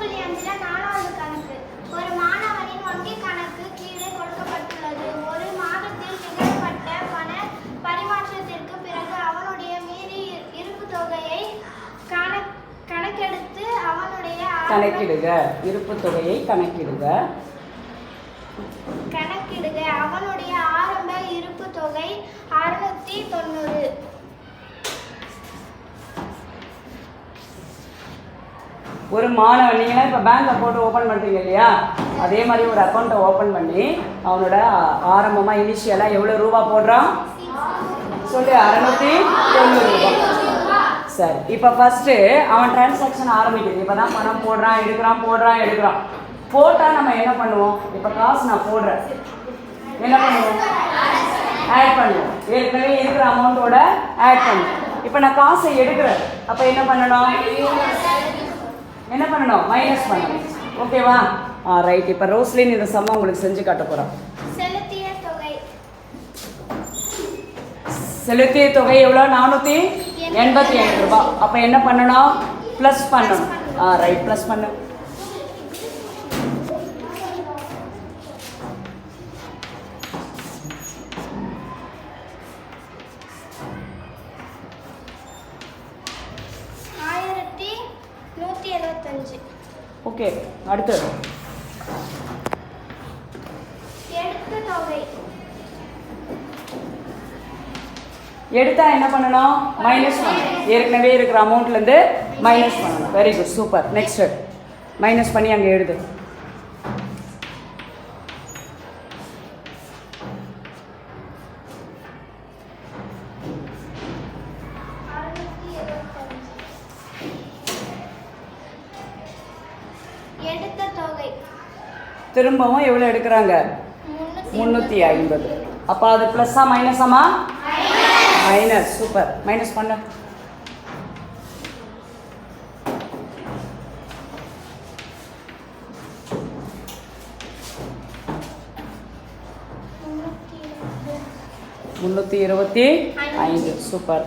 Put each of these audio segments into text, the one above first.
புள்ளி அஞ்சுல நாலாவது கணக்கு. ஒரு மாணவனின் வங்கி கணக்கு கீழே கொடுக்கப்பட்டுள்ளது. ஒரு மாதத்தில் நிகழப்பட்ட பண பரிமாற்றத்திற்கு பிறகு அவனுடைய மீறி இருப்பு தொகையை கணக் கணக்கெடுத்து அவனுடைய கணக்கிடுக. இருப்பு தொகையை கணக்கிடுக. கணக்கிடுக. அவனுடைய ஆரம்ப இருப்பு தொகை அறுநூத்தி தொண்ணூறு ஒரு மாணவன் நீங்களாம் இப்போ பேங்க் அக்கௌண்ட் ஓப்பன் பண்ணுறீங்க இல்லையா? அதே மாதிரி ஒரு அக்கௌண்ட்டை ஓப்பன் பண்ணி அவனோட ஆரம்பமாக இனிஷியலாக எவ்வளோ ரூபா போடுறான்? சொல்லு அறநூற்றி தொண்ணூறு ரூபா. சரி இப்போ ஃபஸ்ட்டு அவன் டிரான்சாக்ஷன் ஆரம்பிக்குது. இப்போ தான் பணம் போடுறான் எடுக்கிறான் போடுறான் எடுக்கிறான். போட்டால் நம்ம என்ன பண்ணுவோம்? இப்போ காசு நான் போடுறேன். என்ன பண்ணுவோம்? ஆட் பண்ணுவோம். ஏற்கனவே இருக்கிற அமௌண்ட்டோட ஆட் பண்ணுவோம். இப்போ நான் காசை எடுக்கிறேன். அப்போ என்ன பண்ணணும்? பண்ணணும். மைனஸ் பண்ணணும். ஓகேவா ஆ ரைட் இப்போ ரோஸ்லின் இந்த சம்ம உங்களுக்கு செஞ்சு காட்ட போகிறோம் செலுத்திய தொகை. எவ்வளோ? நானூற்றி எண்பத்தி ஐந்து ரூபாய். அப்போ என்ன பண்ணணும்? ப்ளஸ் பண்ணணும். ஆ ரைட் ப்ளஸ் பண்ணு. ஓகே அடுத்து எடுத்த என்ன பண்ணணும்? மைனஸ் பண்ணணும். ஏற்கனவே இருக்கிற அமௌண்ட்லேருந்து மைனஸ் பண்ணணும். Very good super next minus பண்ணி அங்கே எழுது. எடுத்த தொகை. திரும்பவும் எவ்வளோ எடுக்கிறாங்க? முந்நூற்றி ஐம்பது. அப்போ அது ப்ளஸ்ஸா மைனஸாமா? மைனஸ். சூப்பர். மைனஸ் பண்ணு. முந்நூற்றி இருபத்தி ஐந்து. சூப்பர்.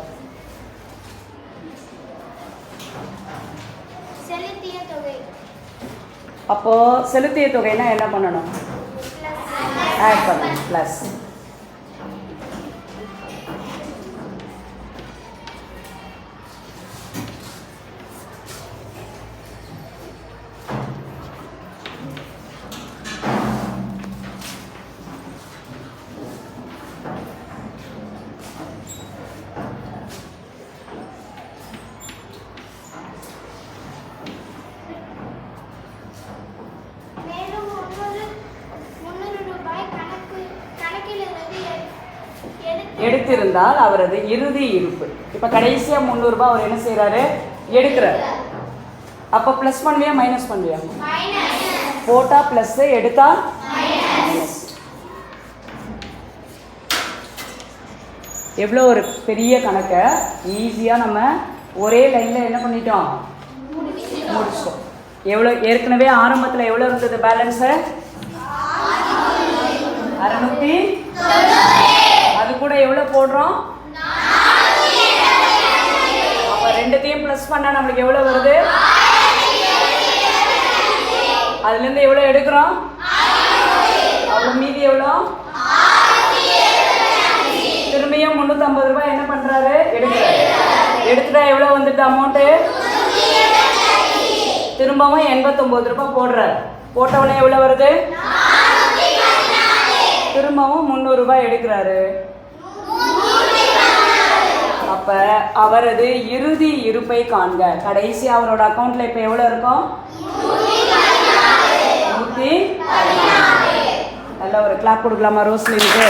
செலுத்திய தொகை. அப்போது செலுத்திய தொகைனா என்ன பண்ணணும்? ஆட் பண்ணணும். ப்ளஸ் எடுத்திருந்தால் அவரது இறுதி இருப்பு. இப்போ கடைசியாக முந்நூறுரூபா அவர் என்ன செய்கிறாரு எடுக்கிறார். அப்போ ப்ளஸ் பண்ணுவியா மைனஸ் பண்ணுவியா போட்டால் ப்ளஸ்ஸு எடுத்தா மைனஸ் எவ்வளோ ஒரு பெரிய கணக்கை ஈஸியாக நம்ம ஒரே லைனில் என்ன பண்ணிட்டோம்? முடிச்சிட்டோம். எவ்வளோ ஏற்கனவே ஆரம்பத்தில் எவ்வளோ இருந்தது பேலன்ஸு அறநூற்றி கூட எவ்வளோ போடுறோம்? அப்போ ரெண்டுத்தையும் ப்ளஸ் பண்ணால் நம்மளுக்கு எவ்வளோ வருது? அதுலேருந்து எவ்வளோ எடுக்கிறோம்? அப்புறம் மீதி எவ்வளோ? திரும்பியும் முந்நூற்றம்பது ரூபாய் என்ன பண்ணுறாரு எடுக்கிறாரு. எடுத்துட்டா எவ்வளோ வந்துட்டு அமௌண்ட்டு திரும்பவும் எண்பத்தொம்போது ரூபாய் போடுறாரு. போட்டவுடனே எவ்வளோ வருது? திரும்பவும் முந்நூறுரூபா எடுக்கிறாரு. அப்ப அவரது இறுதி இருப்பை காண்க. கடைசி அவரோட அக்கௌண்ட்டில் இப்ப எவ்வளவு இருக்கும்? நூத்தி நல்ல ஒரு கிளாப் கொடுக்கலாமா ரோஸ்லினுக்கு?